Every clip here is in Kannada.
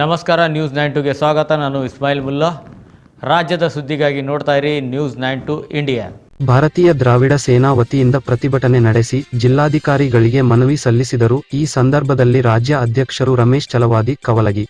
ನಮಸ್ಕಾರ ನ್ಯೂಸ್ ನೈನ್ ಟುಗೆ ಸ್ವಾಗತ. ನಾನು ಇಸ್ಮಾಯಿಲ್ ಮುಲ್ಲಾ. ರಾಜ್ಯದ ಸುದ್ದಿಗಾಗಿ ನೋಡ್ತಾ ಇರಿ ನ್ಯೂಸ್ ನೈನ್ ಟು ಇಂಡಿಯಾ ಭಾರತೀಯ ದ್ರಾವಿಡ ಸೇನಾ ವತಿಯಿಂದ ಪ್ರತಿಭಟನೆ ನಡೆಸಿ ಜಿಲ್ಲಾಧಿಕಾರಿಗಳಿಗೆ ಮನವಿ ಸಲ್ಲಿಸಿದರು. ಈ ಸಂದರ್ಭದಲ್ಲಿ ರಾಜ್ಯ ಅಧ್ಯಕ್ಷರು ರಮೇಶ್ ಚಲವಾದಿ, ಕವಲಗಿ.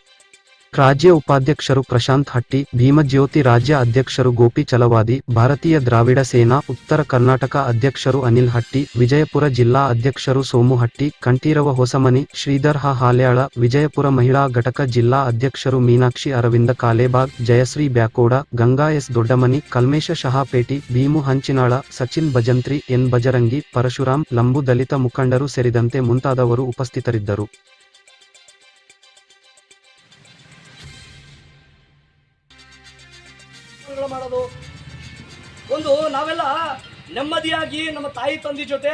ರಾಜ್ಯ ಉಪಾಧ್ಯಕ್ಷರು ಪ್ರಶಾಂತ್ ಹಟ್ಟಿ, ಭೀಮಜ್ಯೋತಿ ರಾಜ್ಯ ಅಧ್ಯಕ್ಷರು ಗೋಪಿ ಚಲವಾದಿ, ಭಾರತೀಯ ದ್ರಾವಿಡ ಸೇನಾ, ಉತ್ತರ ಕರ್ನಾಟಕ ಅಧ್ಯಕ್ಷರು ಅನಿಲ್ ಹಟ್ಟಿ, ವಿಜಯಪುರ ಜಿಲ್ಲಾ ಅಧ್ಯಕ್ಷರು ಸೋಮು ಹಟ್ಟಿ, ಕಂಠೀರವ ಹೊಸಮನಿ, ಶ್ರೀಧರ್ ಹ ಹಾಲ್ಯಾಳ, ವಿಜಯಪುರ ಮಹಿಳಾ ಘಟಕ ಜಿಲ್ಲಾ ಅಧ್ಯಕ್ಷರು ಮೀನಾಕ್ಷಿ ಅರವಿಂದ ಕಾಲೇಬಾಗ್, ಜಯಶ್ರೀ ಬ್ಯಾಕೋಡ, ಗಂಗಾ ಎಸ್ ದೊಡ್ಡಮನಿ, ಕಲ್ಮೇಶ ಶಹಾಪೇಟಿ, ಭೀಮು ಹಂಚಿನಾಳ, ಸಚಿನ್ ಭಜಂತ್ರಿ, ಎನ್ ಬಜರಂಗಿ ಪರಶುರಾಮ್, ಲಂಬು ದಲಿತ ಮುಖಂಡರು ಸೇರಿದಂತೆ ಮುಂತಾದವರು ಉಪಸ್ಥಿತರಿದ್ದರು. ಕೆಲಸಗಳು ಮಾಡೋದು. ಒಂದು, ನಾವೆಲ್ಲ ನೆಮ್ಮದಿಯಾಗಿ ನಮ್ಮ ತಾಯಿ ತಂದೆ ಜೊತೆ,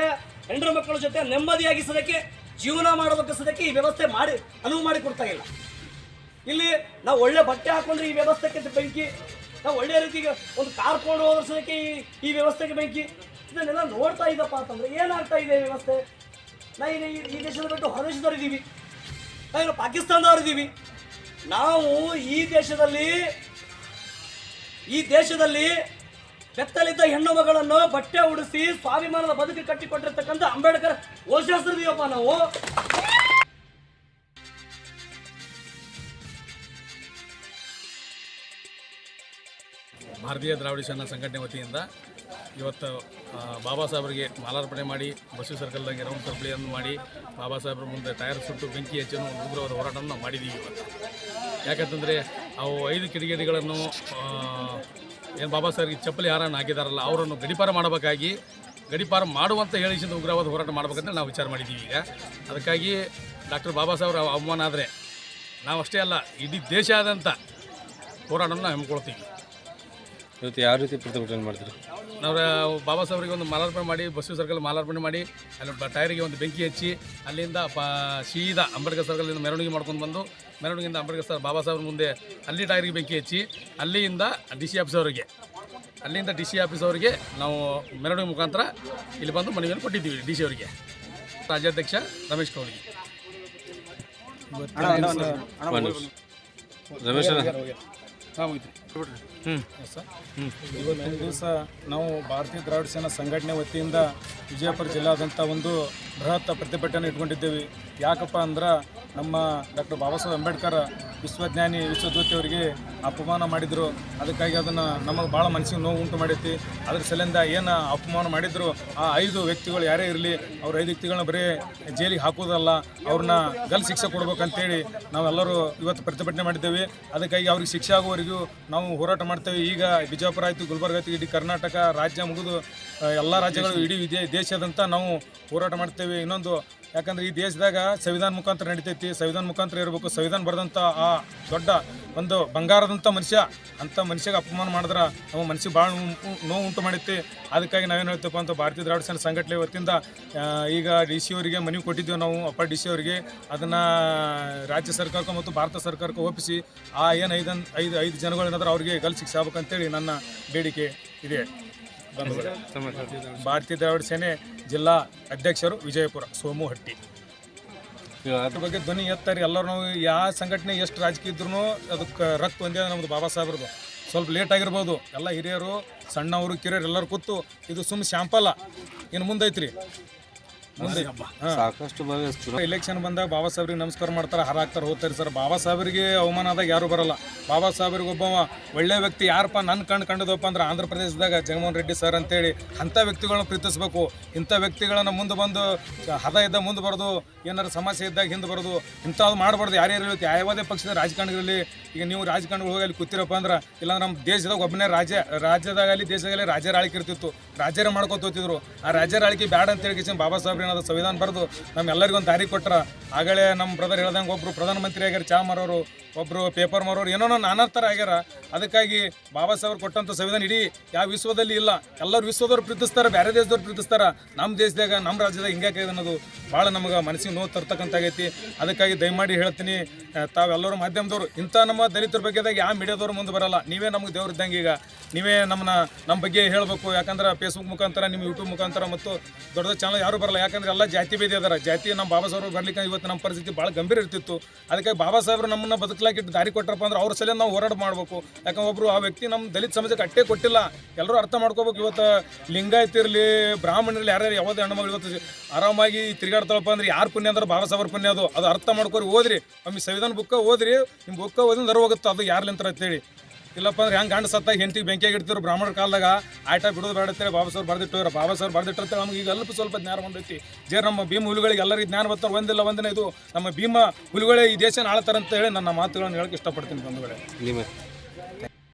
ಹೆಂಡ್ರ ಮಕ್ಕಳ ಜೊತೆ ನೆಮ್ಮದಿಯಾಗಿ ಸದಕ್ಕೆ ಜೀವನ ಮಾಡೋದಕ್ಕೆ ಸದಕ್ಕೆ ಈ ವ್ಯವಸ್ಥೆ ಮಾಡಿ, ಅನುವು ಮಾಡಿ ಕೊಡ್ತಾ ಇಲ್ಲ. ಇಲ್ಲಿ ನಾವು ಒಳ್ಳೆ ಬಟ್ಟೆ ಹಾಕೊಂಡ್ರೆ ಈ ವ್ಯವಸ್ಥೆಗೆ ಬೆಂಕಿ, ನಾವು ಒಳ್ಳೆ ರೀತಿಗೆ ಒಂದು ಕಾರ್ ಕೊಂಡು ಹೋದ್ರ ಸದಕ್ಕೆ ಈ ಈ ವ್ಯವಸ್ಥೆಗೆ ಬೆಂಕಿ. ಇದನ್ನೆಲ್ಲ ನೋಡ್ತಾ ಇದ್ದಪ್ಪ ಅಂತಂದ್ರೆ ಏನಾಗ್ತಾ ಇದೆ ವ್ಯವಸ್ಥೆ? ನಾ ಈ ಈ ದೇಶದ ಬಿಟ್ಟು ಹೊರದೇಶದವರಿದ್ದೀವಿ ನಾವು ಪಾಕಿಸ್ತಾನದವ್ರು ಇದ್ದೀವಿ ನಾವು ಈ ದೇಶದಲ್ಲಿ ಈ ದೇಶದಲ್ಲಿ ಬೆತ್ತಲಿದ್ದ ಹೆಣ್ಣು ಮಗಳನ್ನು ಬಟ್ಟೆ ಉಡಿಸಿ ಸ್ವಾಭಿಮಾನದ ಬದುಕು ಕಟ್ಟಿಕೊಟ್ಟಿರ್ತಕ್ಕಂಥ ಅಂಬೇಡ್ಕರ್ ಓಶಾಸ್ತ್ರದೀವಪ್ಪ ನಾವು. ಭಾರತೀಯ ದ್ರಾವಿಡ ಸೇನಾ ಸಂಘಟನೆ ವತಿಯಿಂದ ಇವತ್ತು ಬಾಬಾ ಸಾಹೇಬರಿಗೆ ಮಾಲಾರ್ಪಣೆ ಮಾಡಿ, ಬಸ್ಸು ಸರ್ಕಲ್ದಾಗೆ ರೌಂಡ್ ಸರ್ಪಳಿಯನ್ನು ಮಾಡಿ, ಬಾಬಾ ಸಾಹೇಬ್ರ ಮುಂದೆ ಟೈರ್ ಸುಟ್ಟು ಬೆಂಕಿ ಹೆಚ್ಚನ್ನು ಉಗ್ರವಾದ ಹೋರಾಟವನ್ನು ನಾವು ಮಾಡಿದ್ದೀವಿ ಇವತ್ತು. ಯಾಕಂತಂದರೆ ಅವು ಐದು ಕಿಡಿಗೇಡಿಗಳನ್ನು ಏನು ಬಾಬಾ ಸಾಹೇಬ್ಗೆ ಚಪ್ಪಲಿ ಯಾರನ್ನು ಹಾಕಿದಾರಲ್ಲ, ಅವರನ್ನು ಗಡಿಪಾರ ಮಾಡಬೇಕಾಗಿ, ಗಡಿಪಾರ ಮಾಡುವಂತ ಹೇಳಿಸಿದ ಉಗ್ರವಾದ ಹೋರಾಟ ಮಾಡ್ಬೇಕಂತ ನಾವು ವಿಚಾರ ಮಾಡಿದ್ದೀವಿ ಈಗ. ಅದಕ್ಕಾಗಿ ಡಾಕ್ಟರ್ ಬಾಬಾ ಸಾಹೇಬ್ರ ಅವಮಾನ ಆದರೆ ನಾವು ಅಷ್ಟೇ ಅಲ್ಲ, ಇಡೀ ದೇಶ ಆದಂಥ ಹೋರಾಟವನ್ನು ನಾವು ಹಮ್ಮಿಕೊಳ್ತೀವಿ. ಇವತ್ತು ಯಾವ ರೀತಿ ಪ್ರತಿಭಟನೆ ಮಾಡ್ತೀರಿ? ನಾವು ಬಾಬಾ ಸಾಹೇಬ್ರಿಗೆ ಒಂದು ಮಾಲಾರ್ಪಣೆ ಮಾಡಿ ಬಸ್ಸು ಸರ್ಕಲ್ ಮಾಲಾರ್ಪಣೆ ಮಾಡಿ ಅಲ್ಲಿ ಬ- ಟೈರಿಗೆ ಒಂದು ಬೆಂಕಿ ಹಚ್ಚಿ ಅಲ್ಲಿಂದ ಪ ಸೀದಾ ಅಂಬೇಡ್ಕರ್ ಸರ್ಕಲಿಂದ ಮೆರವಣಿಗೆ ಮಾಡ್ಕೊಂಡು ಬಂದು ಮೆರವಣಿಗೆಯಿಂದ ಅಂಬೇಡ್ಕರ್ ಸರ್ ಬಾಬಾ ಸಾಹೇಬ್ರ ಮುಂದೆ ಅಲ್ಲಿ ಟೈರಿಗೆ ಬೆಂಕಿ ಹಚ್ಚಿ ಅಲ್ಲಿಯಿಂದ ಡಿ ಸಿ ಆಫೀಸ್ ಅವರಿಗೆ ಅಲ್ಲಿಂದ ಡಿ ಸಿ ಆಫೀಸ್ ಅವರಿಗೆ ನಾವು ಮೆರವಣಿಗೆ ಮುಖಾಂತರ ಇಲ್ಲಿ ಬಂದು ಮನವಿಯನ್ನು ಕೊಟ್ಟಿದ್ದೀವಿ ಡಿ ಸಿ ಅವರಿಗೆ. ರಾಜ್ಯಾಧ್ಯಕ್ಷ ರಮೇಶ್ ಕೌಡಿ ರಮೇಶ್ ಅಣ್ಣ ಇವತ್ತಿನ ದಿವಸ ನಾವು ಭಾರತೀಯ ದ್ರಾವಿಡ ಸೇನಾ ಸಂಘಟನೆ ವತಿಯಿಂದ ವಿಜಯಪುರ ಜಿಲ್ಲಾದಂಥ ಒಂದು ಬೃಹತ್ ಪ್ರತಿಭಟನೆ ಇಟ್ಕೊಂಡಿದ್ದೇವೆ. ಯಾಕಪ್ಪ ಅಂದ್ರೆ ನಮ್ಮ ಡಾಕ್ಟರ್ ಬಾಬಾ ಸಾಹೇಬ್ ಅಂಬೇಡ್ಕರ್ ವಿಶ್ವಜ್ಞಾನಿ ವಿಶ್ವಜ್ಯೋತಿ ಅವರಿಗೆ ಅಪಮಾನ ಮಾಡಿದರು. ಅದಕ್ಕಾಗಿ ಅದನ್ನು ನಮಗೆ ಭಾಳ ಮನಸ್ಸಿಗೆ ನೋವು ಉಂಟು ಮಾಡೈತಿ. ಅದ್ರ ಸಲಿಂದ ಏನು ಅಪಮಾನ ಮಾಡಿದ್ರು ಆ ಐದು ವ್ಯಕ್ತಿಗಳು ಯಾರೇ ಇರಲಿ ಅವ್ರ ಐದು ವ್ಯಕ್ತಿಗಳನ್ನ ಬರೀ ಜೈಲಿಗೆ ಹಾಕೋದಲ್ಲ ಅವ್ರನ್ನ ಗಲ್ ಶಿಕ್ಷೆ ಕೊಡ್ಬೇಕಂತೇಳಿ ನಾವೆಲ್ಲರೂ ಇವತ್ತು ಪ್ರತಿಭಟನೆ ಮಾಡಿದ್ದೇವೆ. ಅದಕ್ಕಾಗಿ ಅವ್ರಿಗೆ ಶಿಕ್ಷೆ ಆಗುವವರೆಗೂ ನಾವು ಹೋರಾಟ ಮಾಡ್ತೇವೆ. ಈಗ ಬಿಜಾಪುರ ಆಯಿತು, ಗುಲ್ಬರ್ಗ ಆಯಿತು, ಇಡೀ ಕರ್ನಾಟಕ ರಾಜ್ಯ ಮುಗಿದು ಎಲ್ಲ ರಾಜ್ಯಗಳು ಇಡೀ ದೇಶದಂತ ನಾವು ಹೋರಾಟ ಮಾಡ್ತೇವೆ. ಇನ್ನೊಂದು, ಯಾಕಂದ್ರೆ ಈ ದೇಶದಾಗ ಸಂವಿಧಾನ ಮುಖಾಂತರ ನಡಿತೈತಿ. ಸಂವಿಧಾನ ಮುಖಾಂತರ ಇರಬೇಕು. ಸಂವಿಧಾನ ಬರೆದಂಥ ಆ ದೊಡ್ಡ ಒಂದು ಬಂಗಾರದಂಥ ಮನುಷ್ಯ ಅಂಥ ಮನುಷ್ಯಗೆ ಅಪಮಾನ ಮಾಡಿದ್ರೆ ನಮ್ಮ ಮನಸ್ಸಿಗೆ ಭಾಳ ನೋವು ಉಂಟು ಮಾಡೈತಿ ಅದಕ್ಕಾಗಿ ನಾವೇನು ಹೇಳ್ತೇವೆ ಅಂತ ಭಾರತೀಯ ದ್ರಾವಿಡ ಸೇನೆ ಸಂಘಟನೆ ವತಿಯಿಂದ ಈಗ ಡಿ ಸಿ ಅವರಿಗೆ ಮನವಿ ಕೊಟ್ಟಿದ್ದೇವೆ ನಾವು ಅಪ್ಪ ಡಿ ಸಿ ಅವರಿಗೆ. ಅದನ್ನು ರಾಜ್ಯ ಸರ್ಕಾರಕ್ಕೂ ಮತ್ತು ಭಾರತ ಸರ್ಕಾರಕ್ಕೂ ಒಪ್ಪಿಸಿ ಆ ಏನು ಐದು ಐದು ಐದು ಜನಗಳೇನಾದರೂ ಅವರಿಗೆ ಗಲ್ ಶಿಕ್ಷೆ ಆಗ್ಬೇಕಂತೇಳಿ ನನ್ನ ಬೇಡಿಕೆ ಇದೆ. ಭಾರತೀಯ ದ್ರಾವಿಡ ಸೇನೆ ಜಿಲ್ಲಾ ಅಧ್ಯಕ್ಷರು ವಿಜಯಪುರ ಸೋಮು ಹಟ್ಟಿ ಅದ್ರ ಬಗ್ಗೆ ಧ್ವನಿ ಎತ್ತಾರೆ ಎಲ್ಲರೂ ನಾವು ಯಾವ ಸಂಘಟನೆ ಎಷ್ಟು ರಾಜಕೀಯ ಇದ್ರೂ ಅದಕ್ಕೆ ರಕ್ತ ಒಂದೇ ನಮ್ಮದು ಬಾಬಾ ಸಾಹೇಬ್ರದ್ದು. ಸ್ವಲ್ಪ ಲೇಟ್ ಆಗಿರ್ಬೋದು. ಎಲ್ಲ ಹಿರಿಯರು, ಸಣ್ಣವರು, ಕಿರಿಯರು ಎಲ್ಲರೂ ಕೂತು ಇದು ಸುಮ್ಮ ಶಾಂಪಲ್ಲ ಇನ್ನು ಮುಂದೈತ್ರಿ. ಸಾಕಷ್ಟು ಎಲೆಕ್ಷನ್ ಬಂದಾಗ ಬಾಬಾ ಸಾಹೇಬ್ರಿಗೆ ನಮಸ್ಕಾರ ಮಾಡ್ತಾರೆ ಹಾರಾಕ್ತಾರೆ ಹೋಗ್ತಾರೆ ಸರ್. ಬಾಬಾ ಸಾಹೇಬ್ರಿಗೆ ಅವಮಾನ ಆದಾಗ ಯಾರು ಬರಲ್ಲ. ಬಾಬಾ ಸಾಹೇಬ್ರಿಗೆ ಒಬ್ಬವ ಒಳ್ಳೆ ವ್ಯಕ್ತಿ ಯಾರಪ್ಪ? ನನ್ನ ಕಣ್ ಕಂಡದಪ್ಪ ಅಂದ್ರೆ ಆಂಧ್ರ ಪ್ರದೇಶದಾಗ ಜಗನ್ಮೋಹನ್ ರೆಡ್ಡಿ ಸರ್ ಅಂತೇಳಿ ಅಂಥ ವ್ಯಕ್ತಿಗಳನ್ನ ಪ್ರೀತಿಸಬೇಕು. ಇಂಥ ವ್ಯಕ್ತಿಗಳನ್ನ ಮುಂದೆ ಬಂದು ಹದ ಇದ್ದ ಮುಂದೆ ಬರೋದು ಏನಾರು ಸಮಸ್ಯೆ ಇದ್ದಾಗ ಹಿಂದೆ ಬರೋದು ಇಂಥದ್ದು ಮಾಡಬಾರ್ದು. ಯಾರ್ಯಾರು ಇರುತ್ತೆ ಯಾವುದೇ ಪಕ್ಷದ ರಾಜಕಾರಣಿಗಳಲ್ಲಿ ಈಗ ನೀವು ರಾಜಕಾರಣಿಗಳು ಹೋಗಿ ಅಲ್ಲಿ ಕೂತಿರಪ್ಪ ಅಂದ್ರೆ ಇಲ್ಲ ನಮ್ಮ ದೇಶದಾಗ ಒಬ್ಬನೇ ರಾಜ್ಯ ರಾಜ್ಯದಾಗಲಿ ದೇಶದಾಗಲಿ ರಾಜ್ಯರ ಆಳ್ಕೆ ಇರ್ತಿತ್ತು. ರಾಜ್ಯರ ಮಾಡ್ಕೊತ ಹೋಗ್ತಿದ್ರು. ಆ ರಾಜ್ಯರ ಆಳ್ಕೆ ಬ್ಯಾಡ ಅಂತ ಹೇಳಿ ಬಾಬಾ ಸಾಹೇಬ್ರು ಏನಾದ್ರು ಸಂವಿಧಾನ ಬರೆದು ನಮ್ಮೆಲ್ಲರಿಗೂ ಒಂದು ದಾರಿ ಕೊಟ್ರ. ಆಗಲೇ ನಮ್ಮ ಬ್ರದರ್ ಹೇಳ್ದಂಗೆ ಒಬ್ಬರು ಪ್ರಧಾನಮಂತ್ರಿ ಆಗ್ಯಾರ, ಚಾ ಮಾರೋರು ಒಬ್ಬರು ಪೇಪರ್ ಮಾರೋರು, ಏನೋ ನಾನಾ ಥರ ಆಗ್ಯಾರ. ಅದಕ್ಕಾಗಿ ಬಾಬಾ ಸಾಹೇಬ್ರು ಕೊಟ್ಟಂಥ ಸಂವಿಧಾನ ಇಡೀ ಯಾವ ವಿಶ್ವದಲ್ಲಿ ಇಲ್ಲ. ಎಲ್ಲರೂ ವಿಶ್ವದವ್ರು ಪ್ರೀತಿಸ್ತಾರೆ ಬೇರೆ ದೇಶದವ್ರು ಪ್ರೀತಿಸ್ತಾರೆ. ನಮ್ಮ ದೇಶದಾಗ, ನಮ್ಮ ರಾಜ್ಯದಾಗ ಹಿಂಗೆ ಇದೆ ಅನ್ನೋದು ಭಾಳ ನಮಗೆ ಮನಸ್ಸಿಗೆ ನೋವು ತರ್ತಕ್ಕಂಥಾಗೈತಿ ಅದಕ್ಕಾಗಿ ದಯಮಾಡಿ ಹೇಳ್ತೀನಿ ತಾವೆಲ್ಲರೂ ಮಾಧ್ಯಮದವರು, ಇಂಥ ನಮ್ಮ ದಲಿತರ ಬಗ್ಗೆದಾಗ ಯಾವ ಮೀಡಿಯಾದವ್ರು ಮುಂದೆ ಬರಲ್ಲ. ನೀವೇ ನಮ್ಗೆ ದೇವ್ರು ಇದ್ದಂಗೆ ಈಗ. ನೀವೇ ನಮ್ಮನ್ನ, ನಮ್ಮ ಬಗ್ಗೆ ಹೇಳಬೇಕು. ಯಾಕಂದ್ರೆ ಫೇಸ್ಬುಕ್ ಮುಖಾಂತರ, ನಿಮ್ಮ ಯೂಟ್ಯೂಬ್ ಮುಖಾಂತರ ಮತ್ತು ದೊಡ್ಡ ಚಾನಲ್ ಯಾರು ಬರಲ್ಲ. ಯಾಕಂದ್ರೆ ಯಾಕಂದ್ರೆ ಎಲ್ಲ ಜಾತಿ ಭೇದ ಅದಾರ ಜಾತಿ ನಮ್ಮ ಬಾಬಾ ಸಾಹೇಬ್ರು ಬರ್ಲಿಕ್ಕೆ ಇವತ್ತು ನಮ್ಮ ಪರಿಸ್ಥಿತಿ ಭಾಳ ಗಂಭೀರ ಇರ್ತಿತ್ತು. ಅದಕ್ಕೆ ಬಾಬಾ ಸಾಹೇಬ್ರು ನಮ್ಮನ್ನ ಬದುಕಲಾಗಿಟ್ಟು ದಾರಿ ಕೊಟ್ಟರಪ್ಪ ಅಂದ್ರೆ ಅವ್ರ ಸಲ ನಾವು ಹೋರಾಟ ಮಾಡಬೇಕು. ಯಾಕಂದ್ರೆ ಒಬ್ರು ಆ ವ್ಯಕ್ತಿ ನಮ್ಮ ದಲಿತ ಸಮಾಜಕ್ಕೆ ಅಟ್ಟೆ ಕೊಟ್ಟಿಲ್ಲ. ಎಲ್ಲರೂ ಅರ್ಥ ಮಾಡ್ಕೋಬೇಕು ಇವತ್ತು ಲಿಂಗಾಯತ್ ಇರಲಿ ಬ್ರಾಹ್ಮಣರಲ್ಲಿ ಯಾರ್ಯಾರು ಯಾವುದೇ ಹೆಣ್ಮಗಳು ಇವತ್ತು ಆರಾಮಾಗಿ ತಿರುಗಾಡ್ತಾಳಪ್ಪ ಅಂದ್ರೆ ಯಾರು ಪುಣ್ಯ ಅಂದ್ರೆ ಬಾಬಾ ಸಾಹೇಬ್ರ ಪುಣ್ಯ ಅದು. ಅದು ಅರ್ಥ ಮಾಡ್ಕೊರಿ, ಓದ್ರಿ. ಒಮ್ಮೆ ಸಂವಿಧಾನ ಬುಕ್ಕ ಓದ್ರಿ ನಿಮ್ಮ ಬುಕ್ಕ ಓದಿದ್ರೆ ಹೋಗುತ್ತೆ ಅದು ಯಾರ್ಲಿಂತರ ಅಂತೇಳಿ. ಇಲ್ಲಪ್ಪ ಅಂದ್ರೆ ಹೆಂಗೆ ಗಂಡ ಸತ್ತ ಹೆಂಡತಿಗೆ ಬೆಂಕಿಯಾಗಿ ಇಡ್ತಿರು ಬ್ರಾಹ್ಮಣರ ಕಾಲದಾಗ ಆಟ ಬಿಡೋದು ಬೇಡತ್ತೇಳಿ ಬಾಬಾ ಸರ್ ಬರ್ದಿಟ್ಟು ಬಾಬಾ ಸರ್ ಬರ್ದಿಟ್ಟಿರ್ತಾರೆ ನಮ್ಗೆ ಈಗ ಅಲ್ಪ ಸ್ವಲ್ಪ ಜ್ಞಾನ ಬಂದೈತಿ. ಜೇ ನಮ್ಮ ಭೀಮ ಹುಲಿಗಳಿಗೆ ಎಲ್ಲರಿಗೂ ಜ್ಞಾನ ಬರ್ತಾರೆ ಒಂದಿಲ್ಲ ಒಂದಿನ ಇದು ನಮ್ಮ ಭೀಮ ಹುಲಿಗಳೇ ಈ ದೇಶನ ಆಳ್ತಾರಂತ ಹೇಳಿ ನನ್ನ ಮಾತುಗಳನ್ನು ಹೇಳಕ್ಕೆ ಇಷ್ಟಪಡ್ತೀನಿ ಬಂಧುಗಳೇ.